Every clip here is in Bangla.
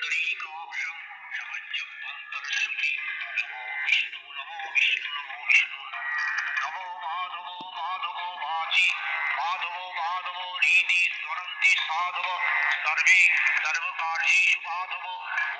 करेत् पुण्डरीकाक्षं समज्जन्तर्श्रुति नमो विष्णु नमो विष्णु नमो विष्णु नमो माधवो माधवो वाचि माधवो माधवो रीति स्वरन्ति साधव सर्वे सर्वकार्येषु माधवो ॐ माधवो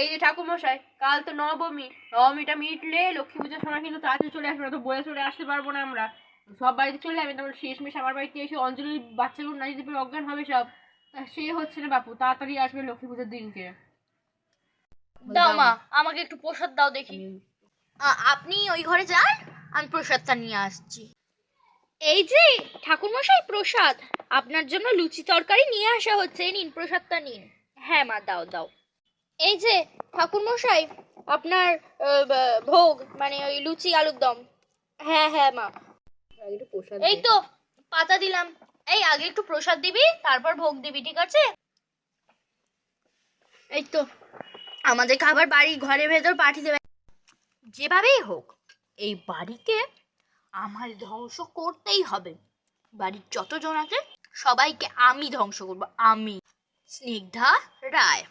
এই যে ঠাকুরমশাই কাল তো নবমী নবমীটা মিটলে লক্ষ্মী পুজোর সময় কিন্তু তাড়াতাড়ি চলে আসবে না তো বয়ে চলে আসতে পারব না আমরা। সব বাড়িতে চলে যাবে তারপর শেষমেশ আমার বাড়িতে এসে অঞ্জলির বাচ্চাগুলো না যদি পুরো অজ্ঞান হবে সব তা সে হচ্ছে না বাপু তাড়াতাড়ি আসবে লক্ষ্মী পুজোর দিনকে। দাও মা আমাকে একটু প্রসাদ দাও দেখি। আপনি ওই ঘরে যান আমি প্রসাদটা নিয়ে আসছি। এই যে ঠাকুরমশাই প্রসাদ। আপনার জন্য লুচি তরকারি নিয়ে আসা হচ্ছে এই নিন প্রসাদটা নিন। হ্যাঁ মা দাও দাও। এই যে ঠাকুরমশাই আপনার ভোগ মানে ওই লুচি আলুর দম। হ্যাঁ হ্যাঁ মা। এই তো পাতা দিলাম। এই আগে একটু প্রসাদ দিবি তারপর ভোগ দিবি ঠিক আছে? এই তো আমাদের খাবার বাড়ি ঘরের ভেতর পাঠিয়ে দেবে। যেভাবেই হোক এই বাড়িকে আমার ধ্বংস করতেই হবে। বাড়ির যতজন আছে সবাইকে আমি ধ্বংস করব আমি। স্নিগ্ধা রায়।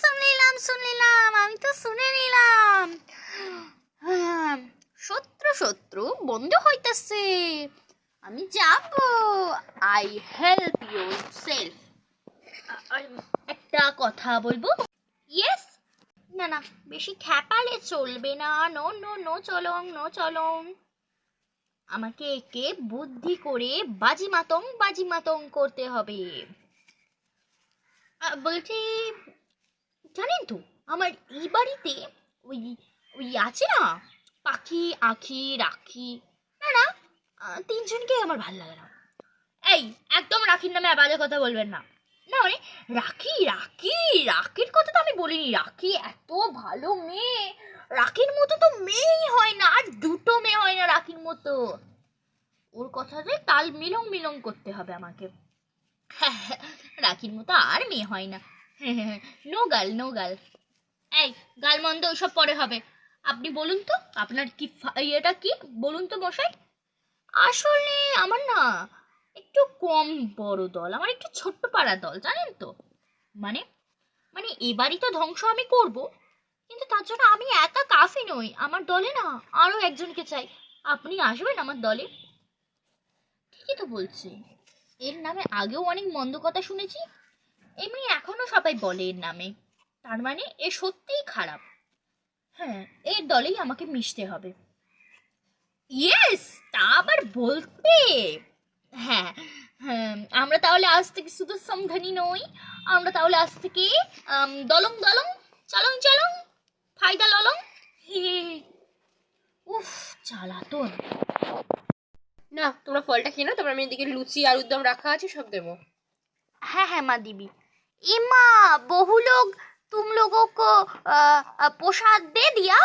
শুনলিলাম শুনলিলাম আমি তো শুনে নিলাম। শত্রু শত্রু, বন্ধ হইতেছে। আমি যাব। আই হেল্প ইউ সেলফ একটা কথা বলব? ইয়েস না না, বেশি খ্যাপালে চলবে না। নো নো নো চলং নো চলং। আমাকে একে বুদ্ধি করে বাজি মাতং বাজি মাতং করতে হবে। বলছি, জানেন তো, আমার এই বাড়িতে ওই ওই আছে না, পাখি, আখি, রাখি, না না তিনজনকে আমার ভালো লাগে না। এই, একদম রাখির নামে বাজে কথা বলবেন না। না মানে রাখি রাখি, রাখির কথা তো আমি বলিনি। রাখি এত ভালো মেয়ে, রাখির মতো তো মেয়েই হয় না, আর দুটো মেয়ে হয় না রাখির মতো। ওর কথাতে তাল মিলং মিলং করতে হবে আমাকে। রাখির মতো আর মেয়ে হয় না। নো গাল নো গাল এই গাল মন্দ ওইসব পরে হবে। আপনি বলুন তো, আপনার কি ইয়েটা কি? বলুন তো মশাই। আসলে আমার না একটু কম বড় দল, আমার একটু ছোট্ট পাড়া দল, জানেন তো। মানে মানে এবারই তো ধ্বংস আমি করব, কিন্তু তার জন্য আমি একা কাফি নই। আমার দলে না আরও একজনকে চাই। আপনি আসবেন আমার দলে? ঠিকই তো বলছি এর নামে আগেও অনেক মন্দ কথা শুনেছি, এমনি এখনও সবাই বলে এর নামে। তার মানে এ সত্যিই খারাপ। হ্যাঁ এর দলেই আমাকে মিশতে হবে। ইয়েস, তা আবার বলতে? হ্যাঁ হ্যাঁ আমরা তাহলে আজ থেকে শুধু সমধানী নই, আমরা তাহলে আজ থেকে দলং দলং, চলং চলং ফায়দা ললং উফ জ্বালাতন না তোমরা ফলটা খেয়ে না তোমরা আমি এদিকে লুচি আলুর দম রাখা আছে সব দেবো। হ্যাঁ হ্যাঁ মা দিবি। ইমা বহু লোক তুম লোক প্রসাদ দে দিয়া।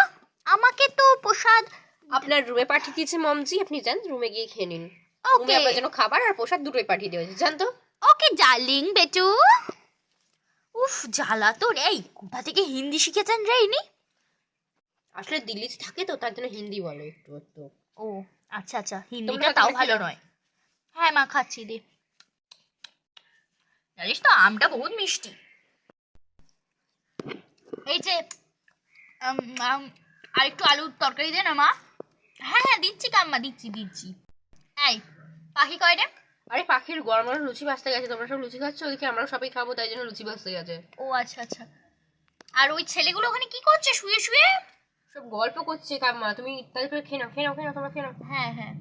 আমাকে তো প্রসাদ আপনার রুমে পাঠিয়ে দিয়েছে মমজি আপনি যান রুমে গিয়ে খেয়ে নিন। ওকে। আপনার জন্য খাবার আর প্রসাদ দুটোই পাঠিয়ে দেওয়া জান তো। ওকে জালিং বেটু। উফ জ্বালা তো এই কোথা থেকে হিন্দি শিখেছেন রে ইনি? আসলে দিল্লিতে থাকে তো তার জন্য হিন্দি বলে একটু একটু। ও। আচ্ছা আচ্ছা হিন্দিটা তাও ভালো নয়। হ্যাঁ মা খাচ্ছি দে। জানিস তো আমটা বহুত মিষ্টি। এই যে আর একটু আলুর তরকারি দে না মা। হ্যাঁ হ্যাঁ দিচ্ছি কাম্মা দিচ্ছি দিচ্ছি। এই পাখি কয় রে? আরে পাখির গরম গরম লুচি ভাজতে গেছে তোমরা সব লুচি খাচ্ছ? ওদিকে আমরাও সবাই খাব তাই জন্য লুচি ভাজতে গেছে। ও আচ্ছা আচ্ছা। আর ওই ছেলেগুলো ওখানে কি করছে শুয়ে শুয়ে? সব গল্প করছে কাম্মা তুমি তাদের করে খেয়ে নাও খেয়ে নাও খেয়ে নাও তোমরা খেয়ে নাও হ্যাঁ হ্যাঁ